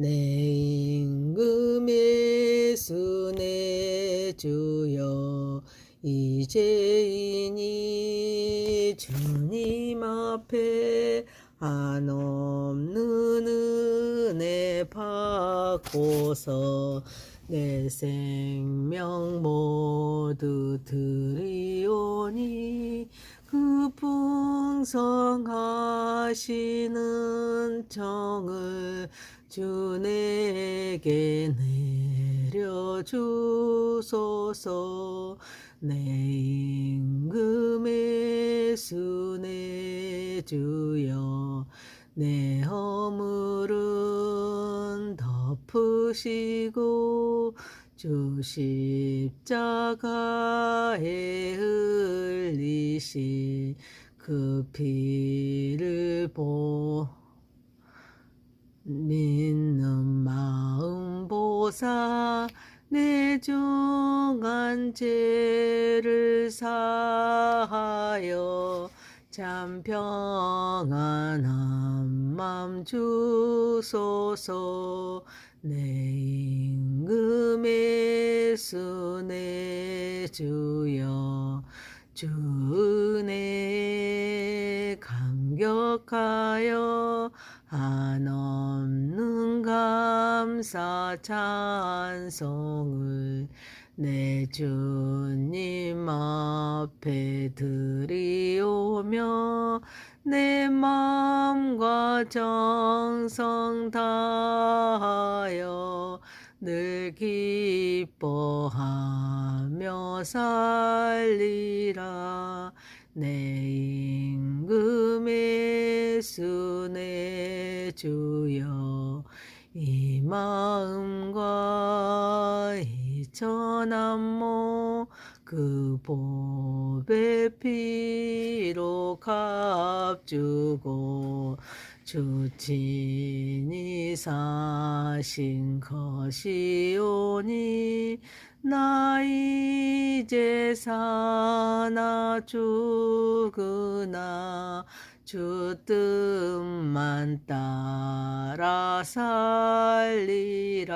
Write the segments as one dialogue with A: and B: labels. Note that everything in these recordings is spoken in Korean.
A: 내 임금의 수내 주여 이제이니 주님 앞에 한없는 은혜 받고서 내 생명 모두 드리오니 그 풍성하시는 정을 주 내게 내려주소서. 내 임금의 수내 주여 내 허물은 덮으시고 주 십자가에 흘리신 그 피를 보 믿는 마음 보사 내 중한 죄를 사하여 참 평안한 맘 주소서 내 임금의 수내 주여 주 은혜 감격하여 한없는 감사 찬송을 내 주님 앞에 드리오며 내 마음과 정성 다하여 늘 기뻐하며 살리라. 내 임금의 수내 주여 이 마음과 이 전함모 그 보배 피로 값주고 주 친히 사신 것이오니 나 이제 사나 죽으나 주 뜻만 따라 살리라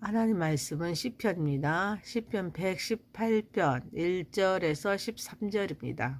A: 하나님 말씀은 시편입니다. 시편 118편 1절에서 13절입니다.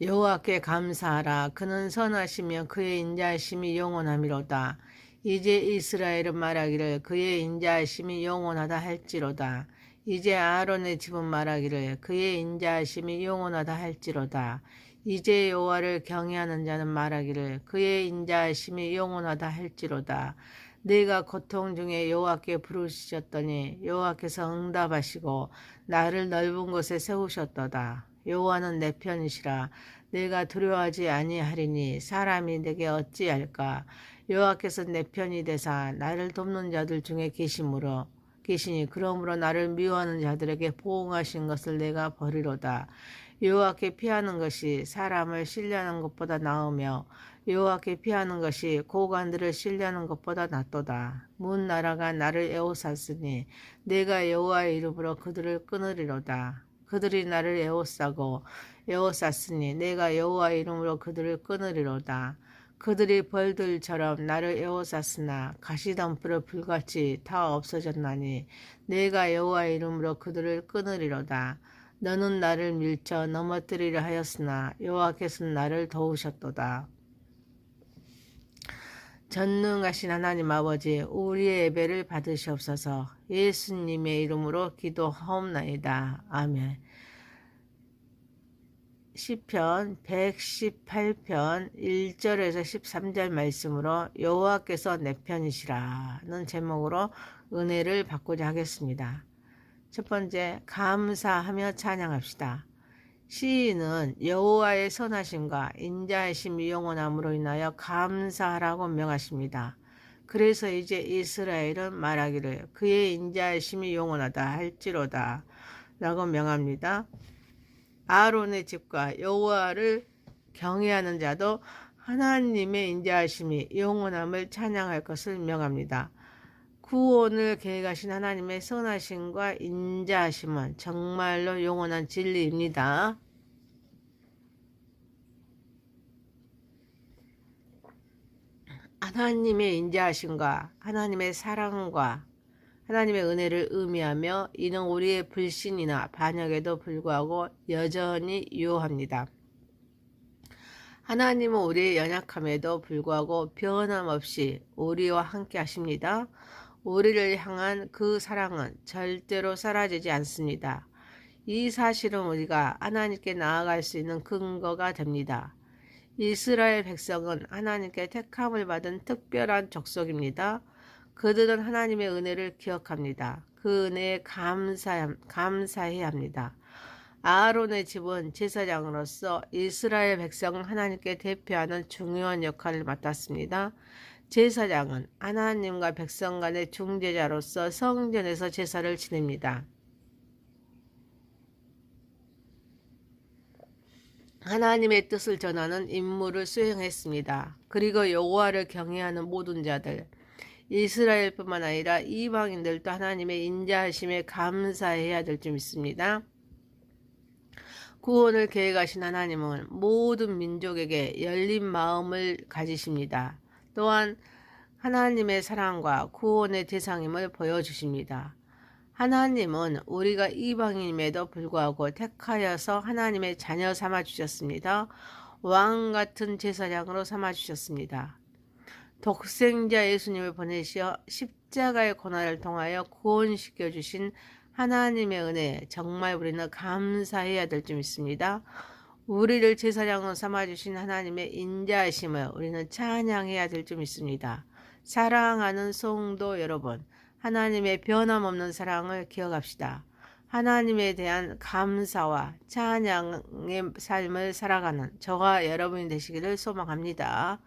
A: 여호와께 감사하라 그는 선하시며 그의 인자하심이 영원하미로다 이제 이스라엘은 말하기를 그의 인자하심이 영원하다 할지로다 이제 아론의 집은 말하기를 그의 인자하심이 영원하다 할지로다. 이제 여호와를 경외하는 자는 말하기를 그의 인자하심이 영원하다 할지로다. 내가 고통 중에 여호와께 부르시셨더니 여호와께서 응답하시고 나를 넓은 곳에 세우셨도다. 여호와는 내 편이시라. 내가 두려워하지 아니하리니 사람이 내게 어찌할까? 여호와께서 내 편이 되사 나를 돕는 자들 중에 계심으로 계시니 그러므로 나를 미워하는 자들에게 보응하신 것을 내가 버리로다 여호와께 피하는 것이 사람을 신뢰하는 것보다 나으며 여호와께 피하는 것이 고관들을 신뢰하는 것보다 낫도다. 문 나라가 나를 에워쌌으니 내가 여호와의 이름으로 그들을 끊으리로다. 그들이 나를 에워싸고 에워쌌으니 내가 여호와의 이름으로 그들을 끊으리로다. 그들이 벌들처럼 나를 에워쌌으나 가시덤불을 불같이 다 없어졌나니 내가 여호와의 이름으로 그들을 끊으리로다. 너는 나를 밀쳐 넘어뜨리려 하였으나 여호와께서는 나를 도우셨도다. 전능하신 하나님 아버지 우리의 예배를 받으시옵소서 예수님의 이름으로 기도하옵나이다. 아멘 시편 118편 1절에서 13절 말씀으로 여호와께서 내 편이시라는 제목으로 은혜를 받고자 하겠습니다. 첫 번째 감사하며 찬양합시다. 시인은 여호와의 선하심과 인자하심이 영원함으로 인하여 감사하라고 명하십니다. 그래서 이제 이스라엘은 말하기를 그의 인자하심이 영원하다 할지로다 라고 명합니다. 아론의 집과 여호와를 경외하는 자도 하나님의 인자하심이 영원함을 찬양할 것을 명합니다. 구원을 계획하신 하나님의 선하심과 인자하심은 정말로 영원한 진리입니다. 하나님의 인자하심과 하나님의 사랑과 하나님의 은혜를 의미하며 이는 우리의 불신이나 반역에도 불구하고 여전히 유효합니다. 하나님은 우리의 연약함에도 불구하고 변함없이 우리와 함께 하십니다. 우리를 향한 그 사랑은 절대로 사라지지 않습니다. 이 사실은 우리가 하나님께 나아갈 수 있는 근거가 됩니다. 이스라엘 백성은 하나님께 택함을 받은 특별한 족속입니다. 그들은 하나님의 은혜를 기억합니다. 그 은혜에 감사, 감사해야 합니다. 아론의 집은 제사장으로서 이스라엘 백성을 하나님께 대표하는 중요한 역할을 맡았습니다. 제사장은 하나님과 백성 간의 중재자로서 성전에서 제사를 지냅니다. 하나님의 뜻을 전하는 임무를 수행했습니다. 그리고 여호와를 경외하는 모든 자들, 이스라엘뿐만 아니라 이방인들도 하나님의 인자하심에 감사해야 될 줄 믿습니다. 구원을 계획하신 하나님은 모든 민족에게 열린 마음을 가지십니다. 또한 하나님의 사랑과 구원의 대상임을 보여주십니다. 하나님은 우리가 이방인임에도 불구하고 택하여서 하나님의 자녀 삼아 주셨습니다. 왕 같은 제사장으로 삼아 주셨습니다. 독생자 예수님을 보내시어 십자가의 고난을 통하여 구원시켜 주신 하나님의 은혜 정말 우리는 감사해야 될 줄 믿습니다. 우리를 제사장으로 삼아 주신 하나님의 인자하심을 우리는 찬양해야 될 줄 믿습니다. 사랑하는 성도 여러분, 하나님의 변함없는 사랑을 기억합시다. 하나님에 대한 감사와 찬양의 삶을 살아가는 저와 여러분이 되시기를 소망합니다.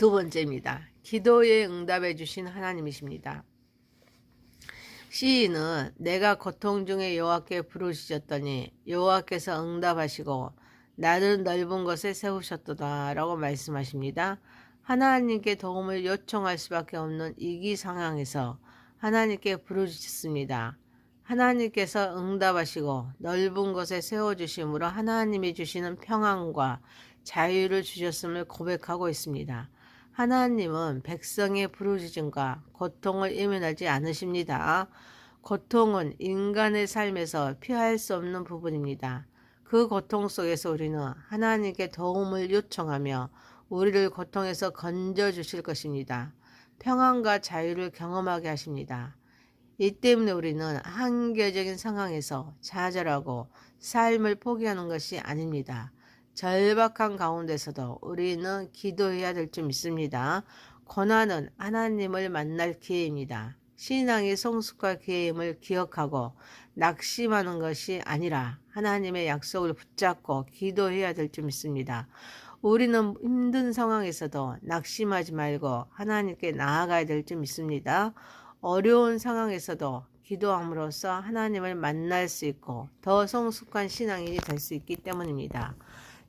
A: 두 번째입니다. 기도에 응답해 주신 하나님이십니다. 시인은 내가 고통 중에 여호와께 부르짖었더니 여호와께서 응답하시고 나는 넓은 곳에 세우셨도다 라고 말씀하십니다. 하나님께 도움을 요청할 수밖에 없는 이기 상황에서 하나님께 부르짖습니다. 하나님께서 응답하시고 넓은 곳에 세워 주심으로 하나님이 주시는 평안과 자유를 주셨음을 고백하고 있습니다. 하나님은 백성의 부르짖음과 고통을 이면하지 않으십니다. 고통은 인간의 삶에서 피할 수 없는 부분입니다. 그 고통 속에서 우리는 하나님께 도움을 요청하며 우리를 고통에서 건져 주실 것입니다. 평안과 자유를 경험하게 하십니다. 이 때문에 우리는 한계적인 상황에서 좌절하고 삶을 포기하는 것이 아닙니다. 절박한 가운데서도 우리는 기도해야 될 줄 믿습니다. 고난은 하나님을 만날 기회입니다. 신앙의 성숙과 기회임을 기억하고 낙심하는 것이 아니라 하나님의 약속을 붙잡고 기도해야 될 줄 믿습니다. 우리는 힘든 상황에서도 낙심하지 말고 하나님께 나아가야 될 줄 믿습니다. 어려운 상황에서도 기도함으로써 하나님을 만날 수 있고 더 성숙한 신앙인이 될 수 있기 때문입니다.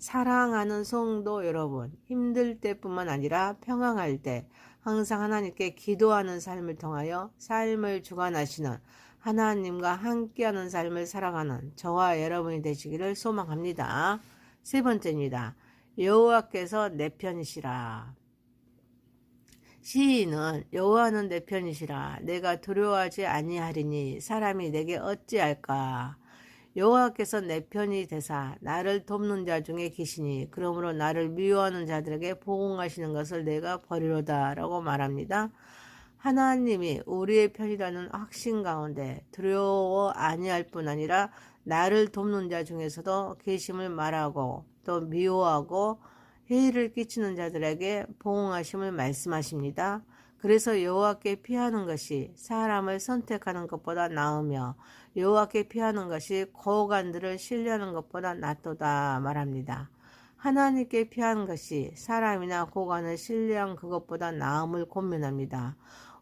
A: 사랑하는 성도 여러분, 힘들 때뿐만 아니라 평안할 때 항상 하나님께 기도하는 삶을 통하여 삶을 주관하시는 하나님과 함께하는 삶을 살아가는 저와 여러분이 되시기를 소망합니다. 세 번째입니다. 여호와께서 내 편이시라. 시인은 여호와는 내 편이시라 내가 두려워하지 아니하리니 사람이 내게 어찌할까 여호와께서 내 편이 되사 나를 돕는 자 중에 계시니 그러므로 나를 미워하는 자들에게 보응하시는 것을 내가 버리로다라고 말합니다. 하나님이 우리의 편이라는 확신 가운데 두려워 아니할 뿐 아니라 나를 돕는 자 중에서도 계심을 말하고 또 미워하고 해를 끼치는 자들에게 보응하심을 말씀하십니다. 그래서 여호와께 피하는 것이 사람을 선택하는 것보다 나으며 여호와께 피하는 것이 고관들을 신뢰하는 것보다 낫도다 말합니다. 하나님께 피하는 것이 사람이나 고관을 신뢰한 그것보다 나음을 고민합니다.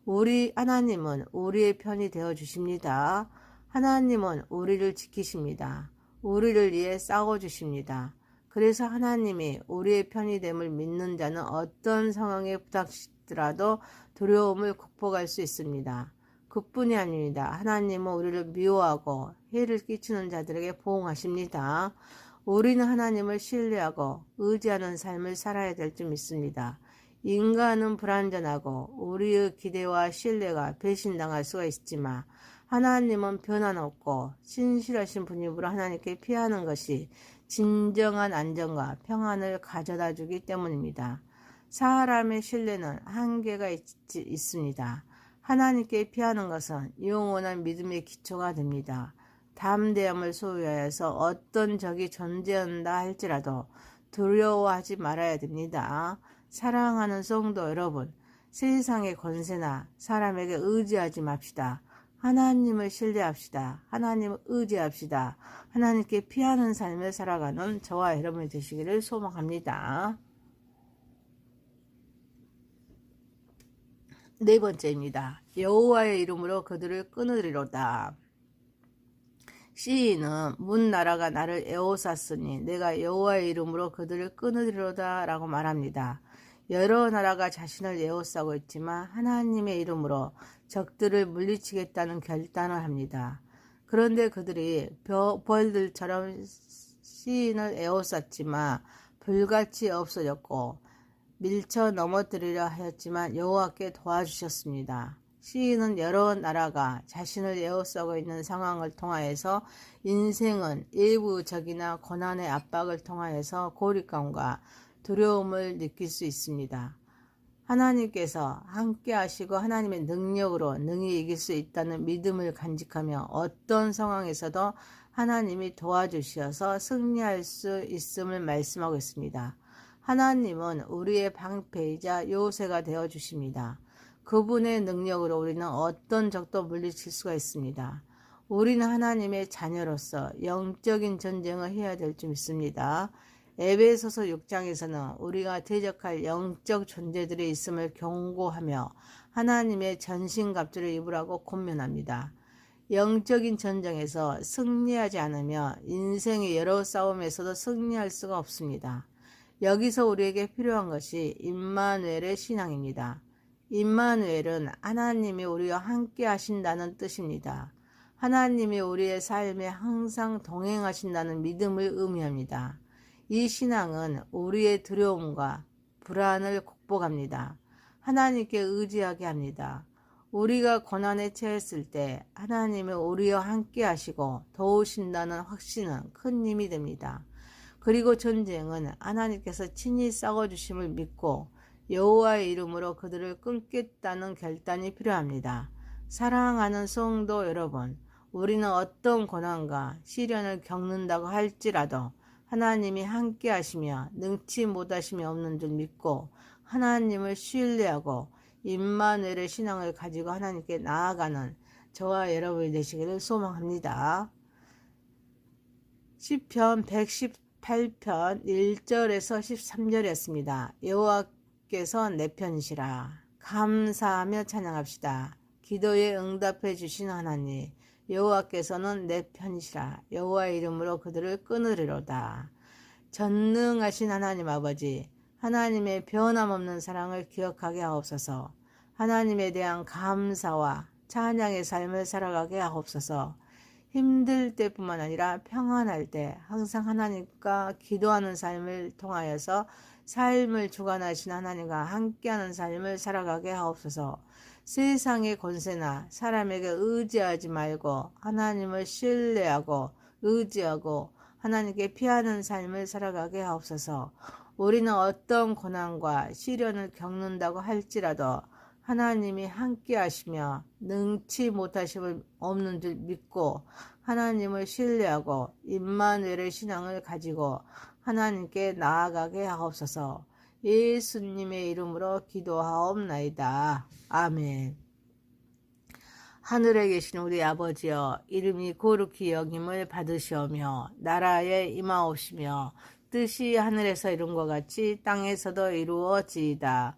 A: 우리 하나님은 우리의 편이 되어 주십니다. 하나님은 우리를 지키십니다. 우리를 위해 싸워 주십니다. 그래서 하나님이 우리의 편이 됨을 믿는 자는 어떤 상황에 부닥치더라도 두려움을 극복할 수 있습니다. 그뿐이 아닙니다. 하나님은 우리를 미워하고 해를 끼치는 자들에게 보응하십니다. 우리는 하나님을 신뢰하고 의지하는 삶을 살아야 될 줄 믿습니다. 인간은 불완전하고 우리의 기대와 신뢰가 배신당할 수가 있지만 하나님은 변함없고 신실하신 분이므로 하나님께 피하는 것이 진정한 안정과 평안을 가져다 주기 때문입니다. 사람의 신뢰는 한계가 있, 있습니다. 하나님께 피하는 것은 영원한 믿음의 기초가 됩니다. 담대함을 소유하여서 어떤 적이 존재한다 할지라도 두려워하지 말아야 됩니다. 사랑하는 성도 여러분, 세상의 권세나 사람에게 의지하지 맙시다. 하나님을 신뢰합시다. 하나님을 의지합시다. 하나님께 피하는 삶을 살아가는 저와 여러분이 되시기를 소망합니다. 네 번째입니다. 여호와의 이름으로 그들을 끊으리로다. 시인은 문 나라가 나를 에워쌌으니 내가 여호와의 이름으로 그들을 끊으리로다 라고 말합니다. 여러 나라가 자신을 에워싸고 있지만 하나님의 이름으로 적들을 물리치겠다는 결단을 합니다. 그런데 그들이 벌들처럼 시인을 에워쌌지만 불같이 없어졌고 밀쳐 넘어뜨리려 하였지만 여호와께 도와주셨습니다. 시인은 여러 나라가 자신을 에워싸고 있는 상황을 통하여서 인생은 일부 적이나 고난의 압박을 통하여서 고립감과 두려움을 느낄 수 있습니다. 하나님께서 함께 하시고 하나님의 능력으로 능히 이길 수 있다는 믿음을 간직하며 어떤 상황에서도 하나님이 도와주셔서 승리할 수 있음을 말씀하고 있습니다. 하나님은 우리의 방패이자 요새가 되어 주십니다. 그분의 능력으로 우리는 어떤 적도 물리칠 수가 있습니다. 우리는 하나님의 자녀로서 영적인 전쟁을 해야 될 줄 믿습니다. 에베소서 6장에서는 우리가 대적할 영적 존재들이 있음을 경고하며 하나님의 전신갑주를 입으라고 권면합니다. 영적인 전쟁에서 승리하지 않으며 인생의 여러 싸움에서도 승리할 수가 없습니다. 여기서 우리에게 필요한 것이 임마누엘의 신앙입니다. 임마누엘은 하나님이 우리와 함께 하신다는 뜻입니다. 하나님이 우리의 삶에 항상 동행하신다는 믿음을 의미합니다. 이 신앙은 우리의 두려움과 불안을 극복합니다. 하나님께 의지하게 합니다. 우리가 고난에 처했을 때 하나님은 우리와 함께 하시고 도우신다는 확신은 큰 힘이 됩니다. 그리고 전쟁은 하나님께서 친히 싸워주심을 믿고 여호와의 이름으로 그들을 끊겠다는 결단이 필요합니다. 사랑하는 성도 여러분, 우리는 어떤 고난과 시련을 겪는다고 할지라도 하나님이 함께 하시며 능치 못하심이 없는 줄 믿고 하나님을 신뢰하고 임마누엘의 신앙을 가지고 하나님께 나아가는 저와 여러분이 되시기를 소망합니다. 시편 118편 1절에서 13절이었습니다. 여호와께서 내 편이시라 감사하며 찬양합시다. 기도에 응답해 주신 하나님 여호와께서는 내 편이시라 여호와의 이름으로 그들을 끊으리로다. 전능하신 하나님 아버지 하나님의 변함없는 사랑을 기억하게 하옵소서. 하나님에 대한 감사와 찬양의 삶을 살아가게 하옵소서. 힘들 때뿐만 아니라 평안할 때 항상 하나님과 기도하는 삶을 통하여서 삶을 주관하신 하나님과 함께하는 삶을 살아가게 하옵소서. 세상의 권세나 사람에게 의지하지 말고 하나님을 신뢰하고 의지하고 하나님께 피하는 삶을 살아가게 하옵소서. 우리는 어떤 고난과 시련을 겪는다고 할지라도 하나님이 함께 하시며 능치 못하심을 없는 줄 믿고 하나님을 신뢰하고 임마누엘의 신앙을 가지고 하나님께 나아가게 하옵소서. 예수님의 이름으로 기도하옵나이다. 아멘. 하늘에 계신 우리 아버지여 이름이 거룩히 여김을 받으시오며 나라에 임하옵시며 뜻이 하늘에서 이룬 것 같이 땅에서도 이루어지이다.